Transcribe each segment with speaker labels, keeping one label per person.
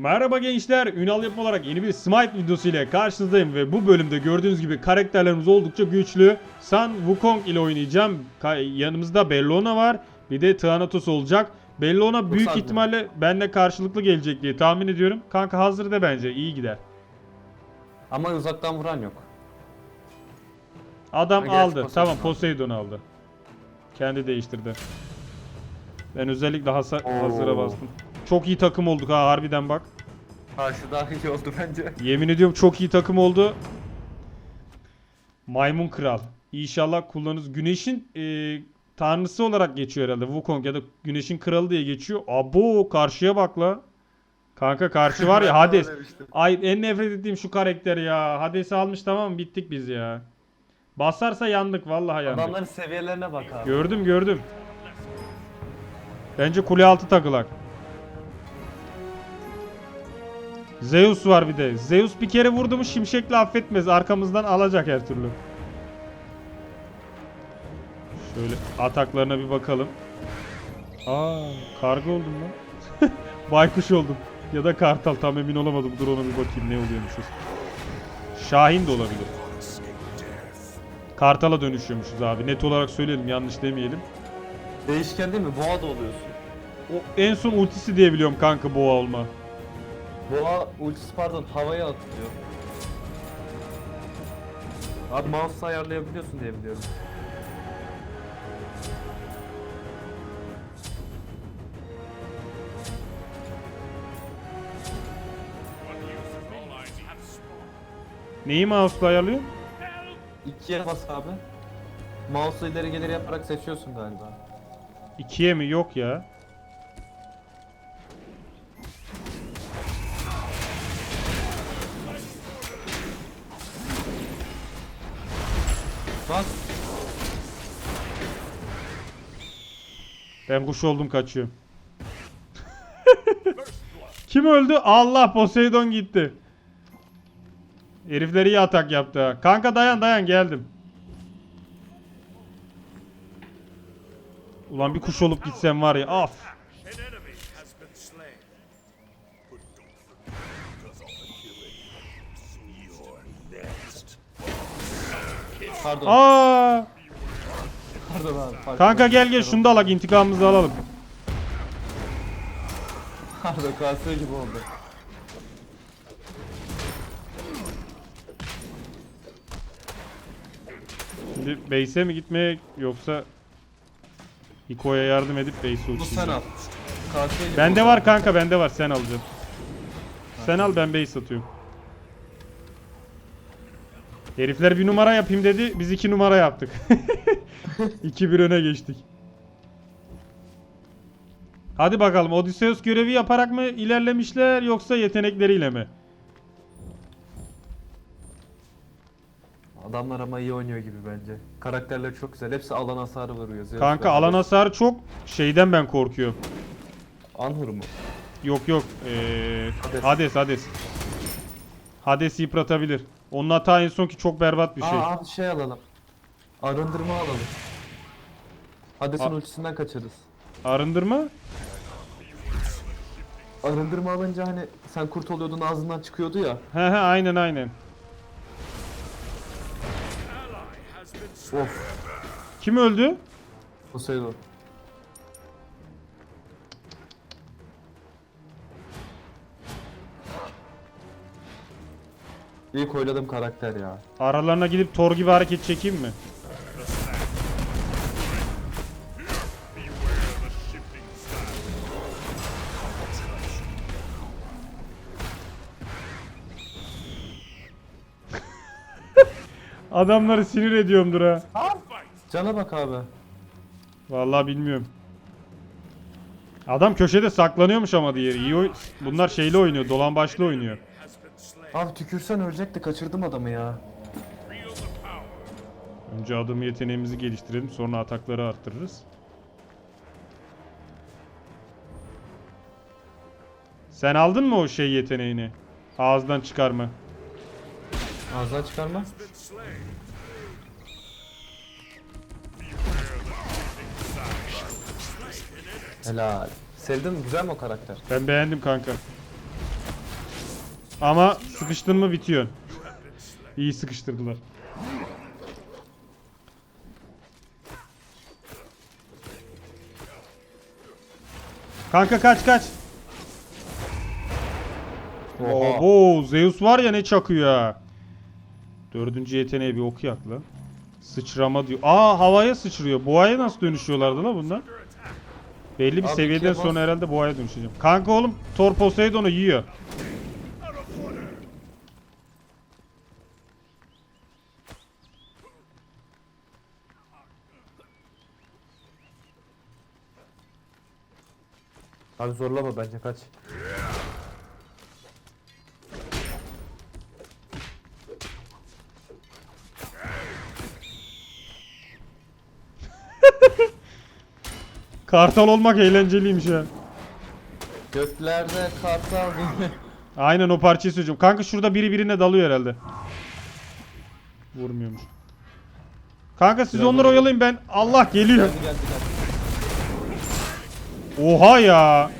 Speaker 1: Merhaba gençler, Ünal yapım olarak yeni bir Smite videosu ile karşınızdayım ve bu bölümde gördüğünüz gibi karakterlerimiz oldukça güçlü. San Wukong ile oynayacağım. Ka- yanımızda Bellona var, bir de Thanatos olacak. Bellona büyük
Speaker 2: sandım.
Speaker 1: ihtimalle benimle karşılıklı gelecek diye tahmin ediyorum. Kanka hazır de bence iyi gider.
Speaker 2: Ama uzaktan vuran yok.
Speaker 1: Adam
Speaker 2: Ha,
Speaker 1: aldı.
Speaker 2: Poseidon
Speaker 1: Tamam. Poseidon aldı. Kendi değiştirdi. Ben özellikle hasa-
Speaker 2: Oo.
Speaker 1: hazıra bastım. Çok iyi takım olduk ha harbiden bak.
Speaker 2: Şu daha iyi oldu bence.
Speaker 1: Yemin ediyorum çok iyi takım oldu. Maymun Kral. İnşallah kullanırız. Güneşin e, tanrısı olarak geçiyor herhalde. Wukong ya da Güneşin Kralı diye geçiyor. Abo karşıya bak la. Kanka karşı var ya Hades. Ay en nefret ettiğim şu karakter ya. Hades'i almış tamam mı? Bittik biz ya. Basarsa yandık vallahi yandık.
Speaker 2: Adamların seviyelerine bak abi.
Speaker 1: Gördüm gördüm. Bence kule altı takılak. Zeus var bir de. Zeus bir kere vurdu mu şimşekle affetmez. Arkamızdan alacak her türlü. Şöyle ataklarına bir bakalım. Aa, karga oldum lan. Baykuş oldum. Ya da kartal tam emin olamadım. Dur ona bir bakayım ne oluyormuşuz. Şahin de olabilir. Kartala dönüşüyormuşuz abi. Net olarak söyleyelim yanlış demeyelim.
Speaker 2: Değişken değil mi? Boğa da oluyorsun.
Speaker 1: O en son ultisi diye biliyorum kanka boğa olma.
Speaker 2: Boğa ultisi pardon havaya atılıyor. Abi mouse'u ayarlayabiliyorsun diye biliyorum.
Speaker 1: Neyi mouse'la ayarlıyor?
Speaker 2: İkiye bas abi. Mouse'u ileri gelir yaparak seçiyorsun galiba.
Speaker 1: İkiye mi? Yok ya.
Speaker 2: Bas.
Speaker 1: Ben kuş oldum kaçıyorum. Kim öldü? Allah Poseidon gitti. Herifler iyi atak yaptı. Kanka dayan dayan geldim. Ulan bir kuş olup gitsem var ya af.
Speaker 2: Pardon.
Speaker 1: Aa!
Speaker 2: Pardon abi. Pardon.
Speaker 1: Kanka gel gel şunu da alak intikamımızı alalım.
Speaker 2: Pardon kasıyor gibi oldu.
Speaker 1: Şimdi base'e mi gitmeye yoksa Hiko'ya yardım edip base'e
Speaker 2: Bu
Speaker 1: uçayım.
Speaker 2: sen al. Kasıyor gibi
Speaker 1: Bende
Speaker 2: oldu.
Speaker 1: var kanka bende var sen alacaksın. Sen al ben base atıyorum. Herifler bir numara yapayım dedi biz iki numara yaptık. 2-1 öne geçtik. Hadi bakalım Odysseus görevi yaparak mı ilerlemişler yoksa yetenekleriyle mi?
Speaker 2: Adamlar ama iyi oynuyor gibi bence. Karakterler çok güzel. Hepsi alan hasarı vuruyor. Zeus
Speaker 1: Kanka alan hasarı çok şeyden ben korkuyorum.
Speaker 2: Anhur mu?
Speaker 1: Yok yok. Ee,
Speaker 2: Hades.
Speaker 1: Hades Hades. Hades yıpratabilir. Onun hata en son ki çok berbat bir şey.
Speaker 2: Aa abi şey alalım. Arındırma alalım. Hades'in
Speaker 1: A-
Speaker 2: ultisinden kaçarız.
Speaker 1: Arındırma?
Speaker 2: Arındırma alınca hani sen kurt oluyordun ağzından çıkıyordu ya.
Speaker 1: He he aynen aynen.
Speaker 2: Of.
Speaker 1: Kim öldü?
Speaker 2: Poseidon. İlk oyladığım karakter ya.
Speaker 1: Aralarına gidip Thor gibi hareket çekeyim mi? Adamları sinir ediyorumdur ha.
Speaker 2: Cana bak abi.
Speaker 1: Vallahi bilmiyorum. Adam köşede saklanıyormuş ama diğeri. İyi oy- Bunlar şeyli oynuyor, dolambaçlı oynuyor.
Speaker 2: Abi tükürsen ölecekti kaçırdım adamı ya.
Speaker 1: Önce adım yeteneğimizi geliştirelim, sonra atakları arttırırız. Sen aldın mı o şey yeteneğini? Ağızdan çıkarma.
Speaker 2: Ağzından çıkarma. Helal. Sevdin mi? Güzel mi o karakter?
Speaker 1: Ben beğendim kanka. Ama sıkıştın mı bitiyor. İyi sıkıştırdılar. Kanka kaç kaç.
Speaker 2: Oha.
Speaker 1: Oo, Zeus var ya ne çakıyor ha. Dördüncü yeteneği bir okuyak lan. Sıçrama diyor. Aa havaya sıçrıyor. Boğaya nasıl dönüşüyorlardı lan bunlar? Belli bir
Speaker 2: Abi
Speaker 1: seviyeden sonra herhalde boğaya dönüşeceğim. Kanka oğlum Thor Poseidon'u yiyor.
Speaker 2: Abi zorlama bence kaç.
Speaker 1: Kartal olmak eğlenceliymiş ya.
Speaker 2: Göklerde kartal gibi.
Speaker 1: Aynen o parçayı söyleyeceğim. Kanka şurada biri birine dalıyor herhalde. Vurmuyormuş. Kanka siz onları oyalayın ben. Allah geliyor.
Speaker 2: geldi geldi geldi.
Speaker 1: Oha ya.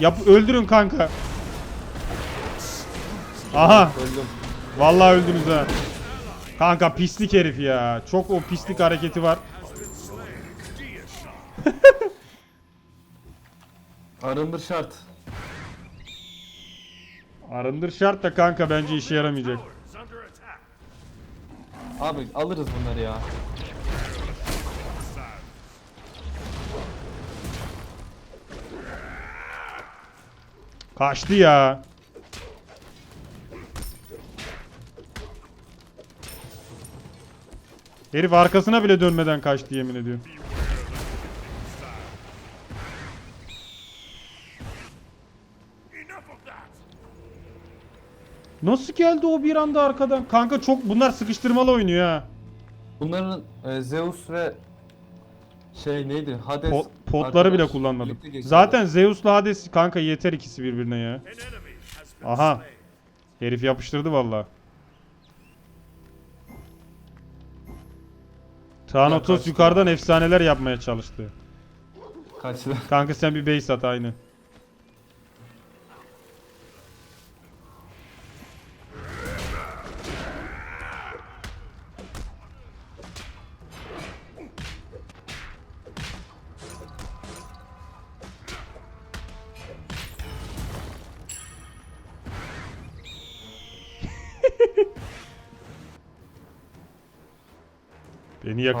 Speaker 1: Yap öldürün kanka. Aha.
Speaker 2: Öldüm.
Speaker 1: Vallahi öldünüz ha. Kanka pislik herif ya. Çok o pislik hareketi var.
Speaker 2: Arındır şart.
Speaker 1: Arındır şart da kanka bence işe yaramayacak.
Speaker 2: Abi alırız bunları ya.
Speaker 1: Kaçtı ya. Herif arkasına bile dönmeden kaçtı yemin ediyorum. Nasıl geldi o bir anda arkadan? Kanka çok bunlar sıkıştırmalı oynuyor ha.
Speaker 2: Bunların e, Zeus ve şey neydi? Hades.
Speaker 1: Po- potları bile kullanmadım. Zaten Zeus'la Hades kanka yeter ikisi birbirine ya. Aha. Herif yapıştırdı valla. Thanatos yukarıdan efsaneler yapmaya çalıştı.
Speaker 2: kaçtı.
Speaker 1: Kanka sen bir base at aynı.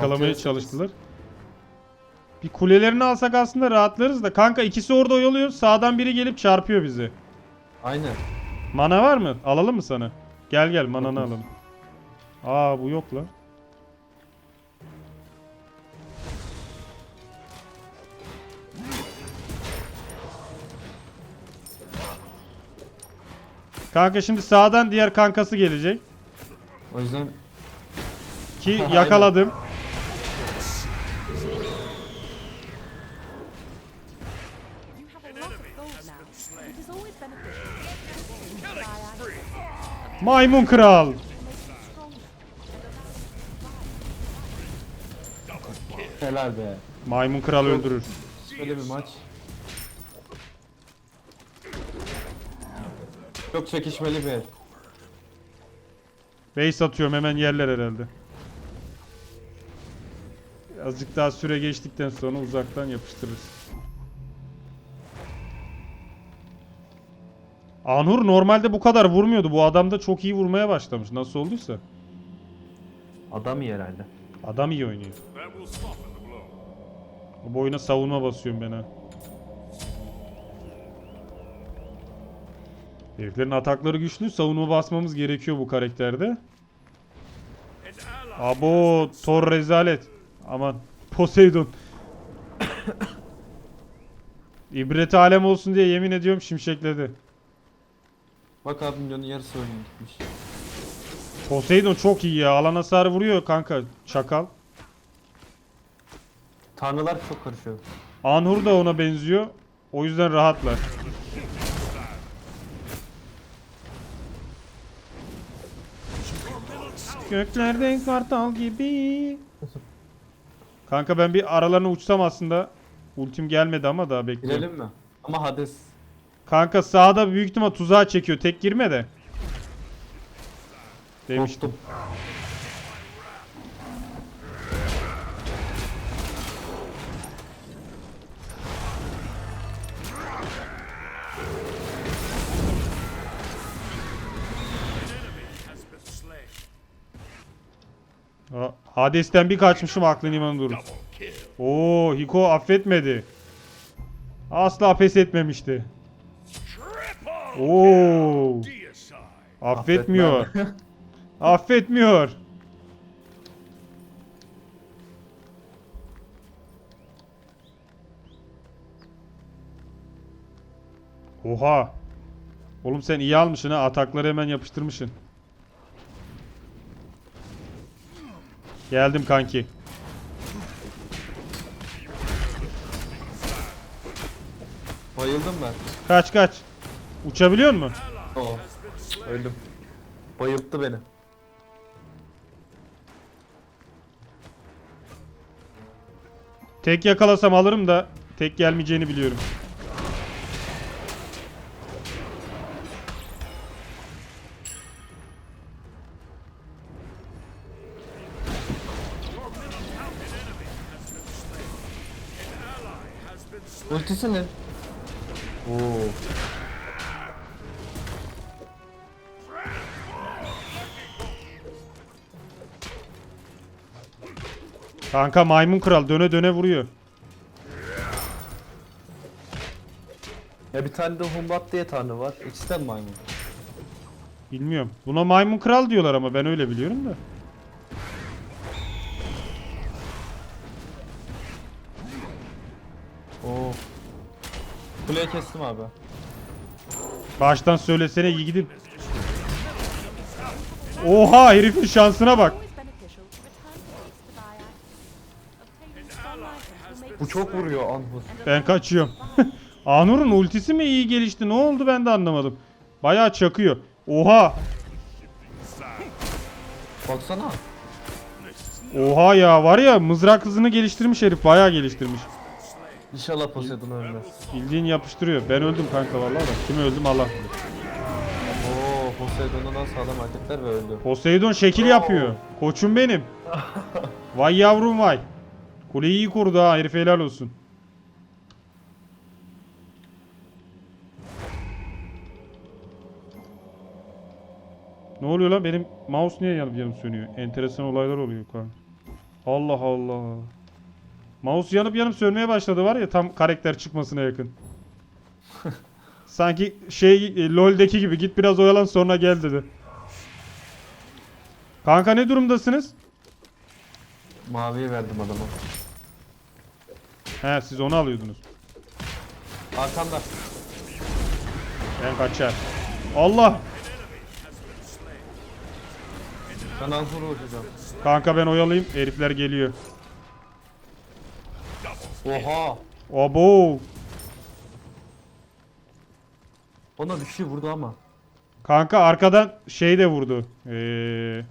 Speaker 1: Yakalamaya
Speaker 2: Altıya
Speaker 1: çalıştılar. Bir kulelerini alsak aslında rahatlarız da. Kanka ikisi orada oyalıyor. Sağdan biri gelip çarpıyor bizi.
Speaker 2: Aynen.
Speaker 1: Mana var mı? Alalım mı sana? Gel gel mananı alalım. Aa bu yok lan. Kanka şimdi sağdan diğer kankası gelecek.
Speaker 2: O yüzden
Speaker 1: Ki yakaladım.
Speaker 3: To survive.
Speaker 2: helal be.
Speaker 1: Maymun kral öldürür.
Speaker 2: Şöyle bir maç. Çok çekişmeli bir.
Speaker 1: Base atıyorum hemen yerler herhalde. Azıcık daha süre geçtikten sonra uzaktan yapıştırırız. Anhur normalde bu kadar vurmuyordu. Bu adam da çok iyi vurmaya başlamış. Nasıl olduysa.
Speaker 2: Adam iyi herhalde.
Speaker 1: Adam iyi oynuyor. Bu oyuna savunma basıyorum ben ha. Heriflerin atakları güçlü. Savunma basmamız gerekiyor bu karakterde. Abo Thor rezalet. Aman Poseidon. İbret alem olsun diye yemin ediyorum şimşekledi.
Speaker 2: Bak abi milyonun yarısı oyun gitmiş.
Speaker 1: Poseidon çok iyi ya. Alan hasarı vuruyor kanka. Çakal.
Speaker 2: Tanrılar çok karışıyor.
Speaker 1: Anhur da ona benziyor. O yüzden rahatlar. Göklerde kartal gibi. Kanka ben bir aralarına uçsam aslında. Ultim gelmedi ama daha bekliyorum.
Speaker 2: Girelim mi? Ama Hades.
Speaker 1: Kanka sağda büyük ihtimal tuzağa çekiyor. Tek girme de. Demiştim. Hades'ten bir kaçmışım aklın imanı durur. Oo Hiko affetmedi. Asla pes etmemişti. Oo affetmiyor. Affetmiyor. Oha. Oğlum sen iyi almışsın ha. Atakları hemen yapıştırmışsın. Geldim kanki.
Speaker 2: Bayıldım ben.
Speaker 1: Kaç kaç. Uçabiliyor mu?
Speaker 2: Oo. Öldüm. Bayılttı beni.
Speaker 1: Tek yakalasam alırım da tek gelmeyeceğini biliyorum.
Speaker 2: Ultisi ne? Oo.
Speaker 1: Kanka maymun kral döne döne vuruyor.
Speaker 2: Ya bir tane de Humbat diye tanrı var. İkisi de mi maymun?
Speaker 1: Bilmiyorum. Buna maymun kral diyorlar ama ben öyle biliyorum da.
Speaker 2: Oo. Kuleyi kestim abi.
Speaker 1: Baştan söylesene iyi gidin. Oha herifin şansına bak.
Speaker 2: Bu çok vuruyor Anhur.
Speaker 1: Ben kaçıyorum. Anur'un ultisi mi iyi gelişti? Ne oldu ben de anlamadım. Bayağı çakıyor. Oha.
Speaker 2: Baksana.
Speaker 1: Oha ya var ya mızrak hızını geliştirmiş herif. Bayağı geliştirmiş.
Speaker 2: İnşallah Poseidon ölmez.
Speaker 1: Bildiğin yapıştırıyor. Ben öldüm kanka vallahi da. Kimi öldüm Allah bilir.
Speaker 2: Oo Poseidon'dan sağlam hareketler ve öldü.
Speaker 1: Poseidon şekil yapıyor. Koçum benim. Vay yavrum vay. Kuleyi iyi korudu ha herif helal olsun. Ne oluyor lan benim mouse niye yanıp yanıp sönüyor? Enteresan olaylar oluyor kanka. Allah Allah. Mouse yanıp yanıp sönmeye başladı var ya tam karakter çıkmasına yakın. Sanki şey e, LoL'deki gibi git biraz oyalan sonra gel dedi. Kanka ne durumdasınız?
Speaker 2: Maviye verdim adama.
Speaker 1: He siz onu alıyordunuz.
Speaker 2: Arkanda.
Speaker 1: Ben kaçar. Allah!
Speaker 2: Ben Anhur'u vuracağım.
Speaker 1: Kanka ben oyalayayım. Herifler geliyor.
Speaker 2: Oha.
Speaker 1: Abo!
Speaker 2: Ona bir şey vurdu ama.
Speaker 1: Kanka arkadan şey de vurdu. Ee,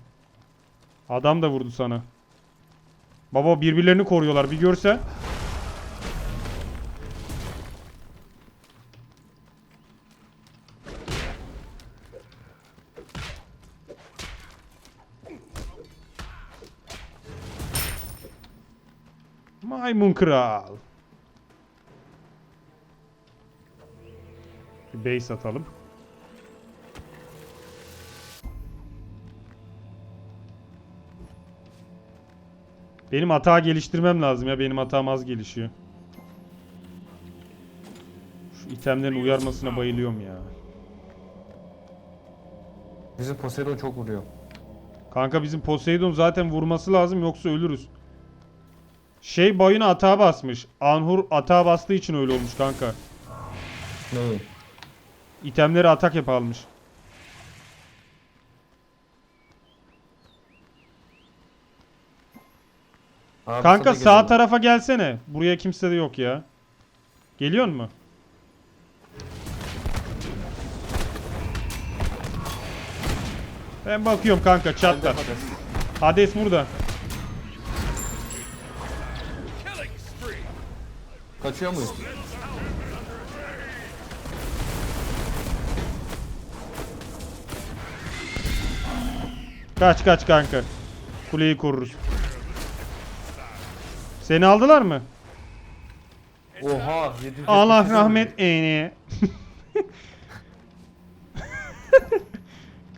Speaker 1: adam da vurdu sana. Baba birbirlerini koruyorlar. Bir görse. Maymun kral. Bir base atalım. Benim hata geliştirmem lazım ya. Benim hatam az gelişiyor. Şu itemlerin uyarmasına bayılıyorum ya.
Speaker 2: Bizim Poseidon çok vuruyor.
Speaker 1: Kanka bizim Poseidon zaten vurması lazım yoksa ölürüz. Şey boyuna atağa basmış. Anhur atağa bastığı için öyle olmuş kanka.
Speaker 2: Neyi?
Speaker 1: İtemleri atak hep almış.
Speaker 2: Abi
Speaker 1: Kanka
Speaker 2: sana
Speaker 1: sağ
Speaker 2: geliyor.
Speaker 1: tarafa gelsene. Buraya kimse de yok ya. Geliyor mu? Ben bakıyorum kanka çatlar.
Speaker 2: Hadi.
Speaker 1: Hades burada.
Speaker 2: Kaçıyor muyuz?
Speaker 1: Kaç kaç kanka. Kuleyi koruruz. Seni aldılar mı?
Speaker 2: Oha 700
Speaker 1: Allah rahmet eylesin.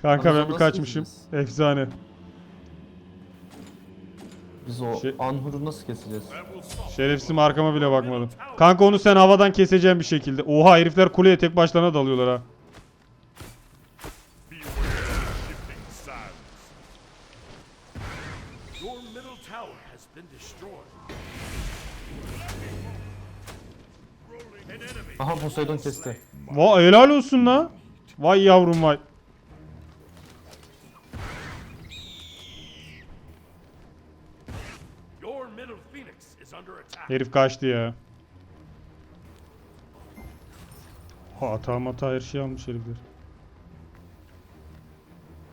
Speaker 1: Kanka ben bir kaçmışım. Efsane.
Speaker 2: Biz o
Speaker 1: Şey-
Speaker 2: Anhur'u nasıl keseceğiz?
Speaker 1: Şerefsizim arkama bile bakmadım. Kanka onu sen havadan keseceğim bir şekilde. Oha herifler kuleye tek başlarına dalıyorlar ha.
Speaker 4: Beware of shifting sands. Your middle tower has been destroyed. An enemy
Speaker 2: Aha Poseidon kesti.
Speaker 1: Vay helal olsun la. Vay yavrum vay. Herif kaçtı ya. Hata mata her şey almış herifler.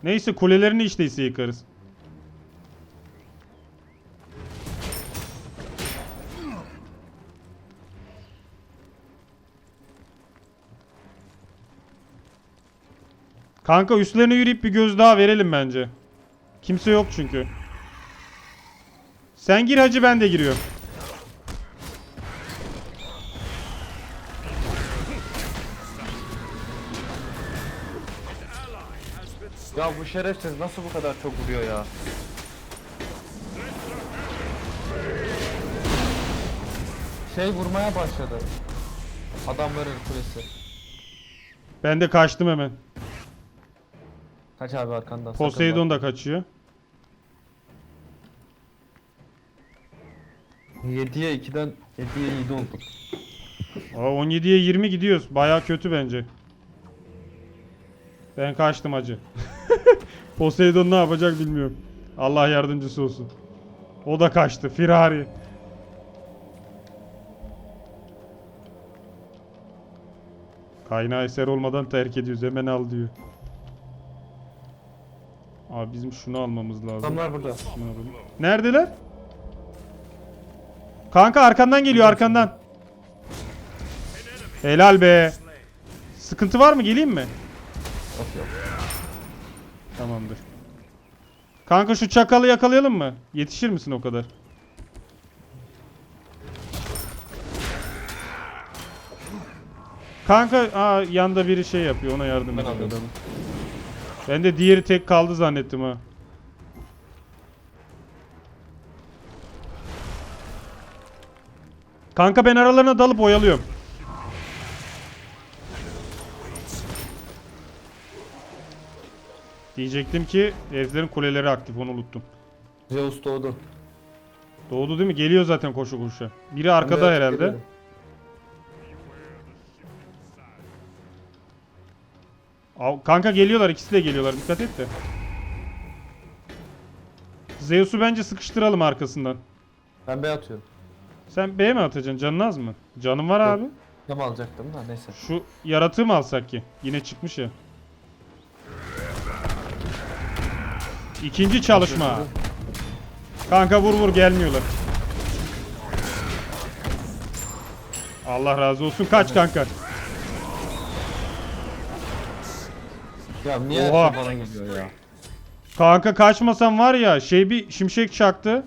Speaker 1: Neyse kulelerini işte ise yıkarız. Kanka üstlerine yürüyüp bir göz daha verelim bence. Kimse yok çünkü. Sen gir hacı ben de giriyorum.
Speaker 2: Ya bu şerefsiz nasıl bu kadar çok vuruyor ya? Şey vurmaya başladı. Adamların kulesi.
Speaker 1: Ben de kaçtım hemen.
Speaker 2: Kaç abi arkandan.
Speaker 1: Poseidon da kaçıyor.
Speaker 2: bak. 7'ye 2'den 7'ye 7 olduk.
Speaker 1: Aa, 17'ye 20 gidiyoruz. Baya kötü bence. Ben kaçtım hacı. Poseidon ne yapacak bilmiyorum. Allah yardımcısı olsun. O da kaçtı. Firari. Kaynağı eser olmadan terk ediyoruz. Hemen al diyor. Abi bizim şunu almamız lazım.
Speaker 2: Adamlar burada.
Speaker 1: Neredeler? Kanka arkandan geliyor arkandan. Helal be. Sıkıntı var mı? Geleyim mi?
Speaker 2: Yok yok.
Speaker 1: Tamamdır. Kanka şu çakalı yakalayalım mı? Yetişir misin o kadar? Kanka aa, yanda biri şey yapıyor ona yardım
Speaker 2: Ben anladım.
Speaker 1: Ben de diğeri tek kaldı zannettim ha. Kanka ben aralarına dalıp oyalıyorum. Diyecektim ki heriflerin kuleleri aktif onu unuttum.
Speaker 2: Zeus doğdu.
Speaker 1: Doğdu değil mi? Geliyor zaten koşu koşu. Biri arkada
Speaker 2: de
Speaker 1: herhalde.
Speaker 2: geliyorum.
Speaker 1: Kanka geliyorlar ikisi de geliyorlar dikkat et de. Zeus'u bence sıkıştıralım arkasından.
Speaker 2: Ben B atıyorum.
Speaker 1: Sen B mi atacaksın? Canın az mı? Canım var abi.
Speaker 2: Tam alacaktım da neyse.
Speaker 1: Şu yaratığı mı alsak ki? Yine çıkmış ya. İkinci çalışma. Kanka vur vur gelmiyorlar. Allah razı olsun. Kaç kanka.
Speaker 2: Ya niye
Speaker 1: Oha.
Speaker 2: bana geliyor ya?
Speaker 1: Kanka kaçmasan var ya şey bir şimşek çaktı.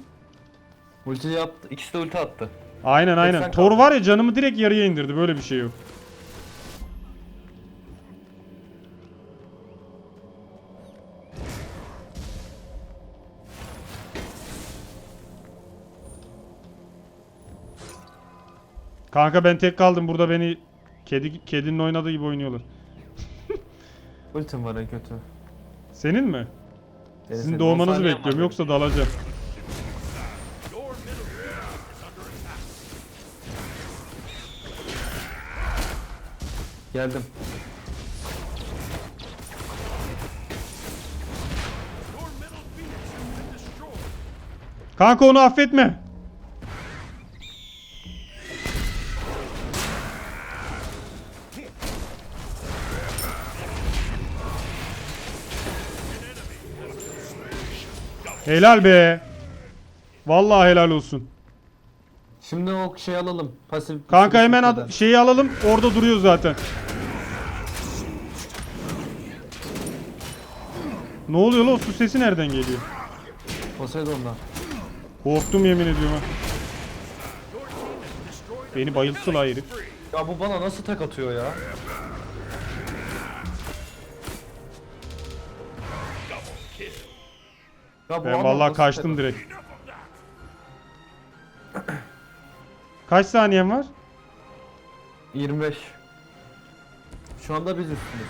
Speaker 2: Ulti yaptı. İkisi de ulti attı.
Speaker 1: Aynen aynen.
Speaker 2: 80
Speaker 1: Thor
Speaker 2: kaldı.
Speaker 1: var ya canımı direkt yarıya indirdi. Böyle bir şey yok. Kanka ben tek kaldım. Burada beni kedi kedinin oynadığı gibi oynuyorlar.
Speaker 2: Ultim var en kötü.
Speaker 1: Senin mi?
Speaker 2: Senin-
Speaker 1: Sizin doğmanızı bekliyorum yoksa dalacağım.
Speaker 2: Geldim.
Speaker 1: Kanka onu affetme. Helal be. Vallahi helal olsun.
Speaker 2: Şimdi o şey alalım. Pasif.
Speaker 1: Kanka hemen ad- şeyi alalım. Orada duruyor zaten. Ne oluyor lan o su sesi nereden geliyor?
Speaker 2: Poseidon'dan.
Speaker 1: Korktum yemin ediyorum ha. Beni bayılttı la herif.
Speaker 2: Ya bu bana nasıl tek atıyor ya? Ya bu
Speaker 1: Ben
Speaker 2: adam
Speaker 1: vallahi
Speaker 2: nasıl
Speaker 1: kaçtım
Speaker 2: tek
Speaker 1: direkt. Kaç saniyen var?
Speaker 2: 25. Şu anda biz üstünüz.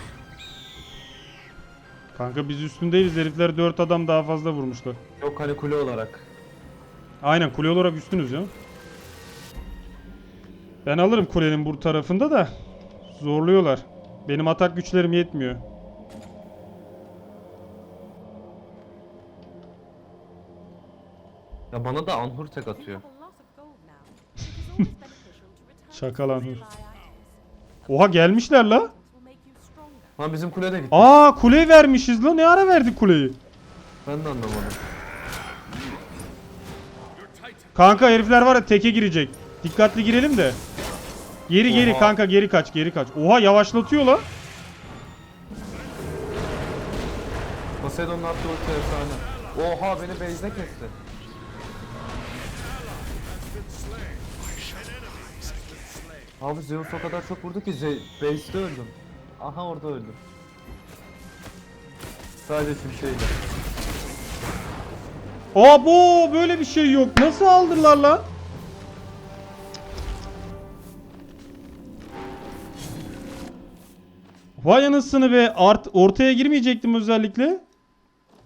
Speaker 1: Kanka biz üstündeyiz. Herifler 4 adam daha fazla vurmuşlar.
Speaker 2: Yok hani kule olarak.
Speaker 1: Aynen kule olarak üstünüz ya. Ben alırım kulenin bu tarafında da. Zorluyorlar. Benim atak güçlerim yetmiyor.
Speaker 2: Ya bana da Anhur tek atıyor.
Speaker 1: Şaka lan. Oha gelmişler la.
Speaker 2: Lan bizim kule de gitti.
Speaker 1: Aa kuleyi vermişiz la. Ne ara verdik kuleyi?
Speaker 2: Ben de anlamadım.
Speaker 1: Kanka herifler var ya teke girecek. Dikkatli girelim de. Geri geri
Speaker 2: Oha.
Speaker 1: kanka geri kaç geri kaç. Oha yavaşlatıyor la.
Speaker 2: Poseidon'un attığı ulti efsane. Oha beni base'de kesti. Abi Zeus o kadar çok vurdu ki Ze- base'de öldüm. Aha orada öldüm. Sadece şimşeğiyle.
Speaker 1: Abo böyle bir şey yok. Nasıl aldılar lan? Vay anasını be. Art ortaya girmeyecektim özellikle.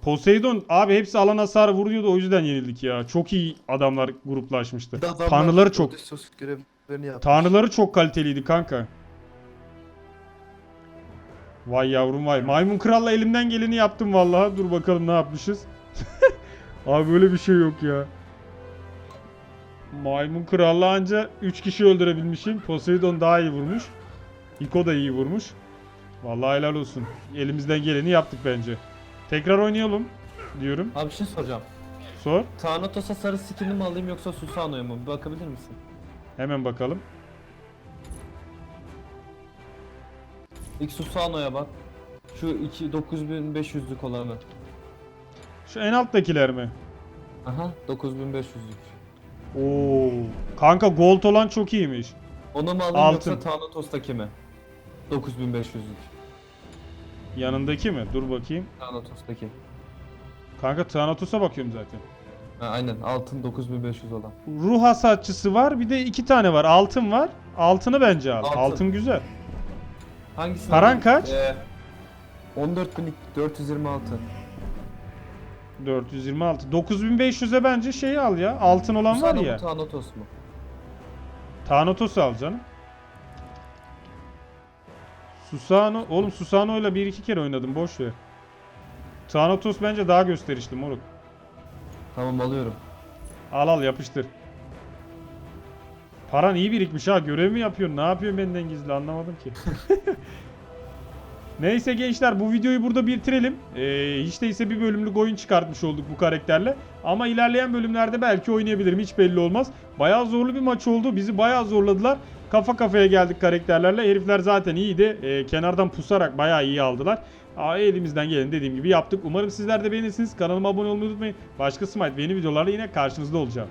Speaker 1: Poseidon abi hepsi alan hasarı vuruyordu o yüzden yenildik ya. Çok iyi adamlar gruplaşmıştı. Tanrıları çok
Speaker 5: Odysseus görevlerini yapmış.
Speaker 1: Tanrıları çok kaliteliydi kanka. Vay yavrum vay. Maymun kralla elimden geleni yaptım vallahi. Dur bakalım ne yapmışız. Abi böyle bir şey yok ya. Maymun kralla anca 3 kişi öldürebilmişim. Poseidon daha iyi vurmuş. Iko da iyi vurmuş. Vallahi helal olsun. Elimizden geleni yaptık bence. Tekrar oynayalım diyorum.
Speaker 2: Abi bir şey soracağım.
Speaker 1: Sor.
Speaker 2: Thanatos'a sarı skin'i mi alayım yoksa Susanoo'ya mı? Bir bakabilir misin?
Speaker 1: Hemen bakalım.
Speaker 2: İlk Susanoo'ya bak. Şu 2 9500'lük olanı.
Speaker 1: Şu en alttakiler mi?
Speaker 2: Aha 9500'lük.
Speaker 1: Oo. Kanka gold olan çok iyiymiş.
Speaker 2: Onu mu alayım
Speaker 1: Altın.
Speaker 2: yoksa Thanatos'taki mi? 9500'lük.
Speaker 1: Yanındaki mi? Dur bakayım.
Speaker 2: Thanatos'taki.
Speaker 1: Kanka Thanatos'a bakıyorum zaten.
Speaker 2: Ha, aynen altın 9500 olan.
Speaker 1: Ruh hasatçısı var. Bir de iki tane var. Altın var. Altını bence al. Altın,
Speaker 2: Altın.
Speaker 1: güzel.
Speaker 2: Hangisini
Speaker 1: Paran kaç?
Speaker 2: Ee, 14426.
Speaker 1: 426. 9500'e bence şeyi al ya. Altın olan var ya.
Speaker 2: Thanatos mu?
Speaker 1: Thanatos'u al canım. Susano. Oğlum Susano'yla bir iki kere oynadım. Boş ver. Thanatos bence daha gösterişli moruk.
Speaker 2: Tamam alıyorum.
Speaker 1: Al al yapıştır. Paran iyi birikmiş ha. Görev mi yapıyorsun? Ne yapıyorsun benden gizli anlamadım ki. Neyse gençler bu videoyu burada bitirelim. Ee, hiç değilse bir bölümlük oyun çıkartmış olduk bu karakterle. Ama ilerleyen bölümlerde belki oynayabilirim hiç belli olmaz. Bayağı zorlu bir maç oldu. Bizi bayağı zorladılar. Kafa kafaya geldik karakterlerle. Herifler zaten iyiydi. Ee, kenardan pusarak bayağı iyi aldılar elimizden gelen dediğim gibi yaptık. Umarım sizler de beğenirsiniz. Kanalıma abone olmayı unutmayın. Başka Smite yeni videolarla yine karşınızda olacağım.